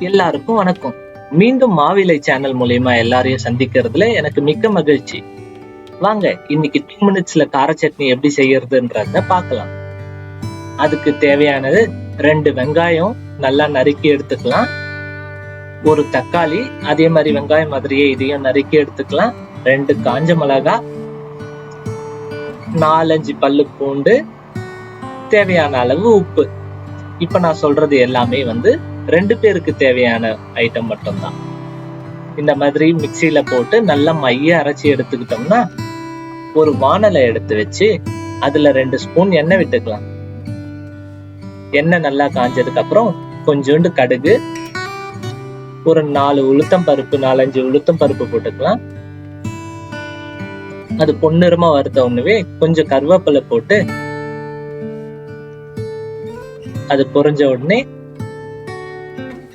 எல்லாருக்கும் வணக்கம். மீண்டும் மாவிலை சேனல் மூலியமா எல்லாரையும் சந்திக்கிறதுல எனக்கு மிக்க மகிழ்ச்சி. வாங்க இன்னைக்கு டூ மினிட்ஸ்ல கார சட்னி எப்படி செய்யறதுன்றத பார்க்கலாம். அதுக்கு தேவையானது ரெண்டு வெங்காயம் நல்லா நறுக்கி எடுத்துக்கலாம். ஒரு தக்காளி அதே மாதிரி வெங்காயம் மாதிரியே இதையும் நறுக்கி எடுத்துக்கலாம். ரெண்டு காஞ்ச மிளகா நாலஞ்சு பல்லு பூண்டு தேவையான அளவு உப்பு. இப்ப நான் சொல்றது எல்லாமே வந்து ரெண்டு பேருக்கு தேவையான ஐட்டம் மட்டும்தான். இந்த மாதிரி மிக்சியில போட்டு நல்லா மைய அரைச்சி எடுத்துக்கிட்டோம்னா ஒரு வானலை எடுத்து வச்சு அதுல ரெண்டு ஸ்பூன் எண்ணெய் விட்டுக்கலாம். எண்ணெய் நல்லா காஞ்சதுக்கு அப்புறம் கொஞ்சோண்டு கடுகு ஒரு நாலு உளுத்தம் பருப்பு நாலஞ்சு உளுத்தம் பருப்பு போட்டுக்கலாம். அது பொன்னிறமா வறுத்த ஒண்ணுவே கொஞ்சம் கருவேப்பிலை போட்டு அது பொரிஞ்ச உடனே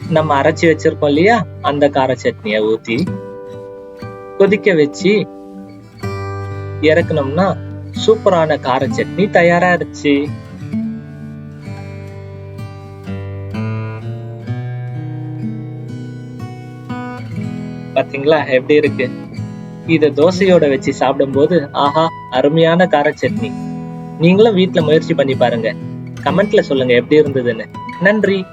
நம்ம அரைச்சி வச்சிருக்கோம் இல்லையா? அந்த கார சட்னியை ஊத்தி கொதிக்க வச்சு இறக்கணும்னா சூப்பரான கார சட்னி தயாரா இருச்சு பாத்தீங்களா? எப்படி இருக்கு? இத தோசையோட வச்சு சாப்பிடும்போது ஆஹா அருமையான கார சட்னி. நீங்களும் வீட்டுல முயற்சி பண்ணி பாருங்க. கமெண்ட்ல சொல்லுங்க எப்படி இருந்ததுன்னு. நன்றி.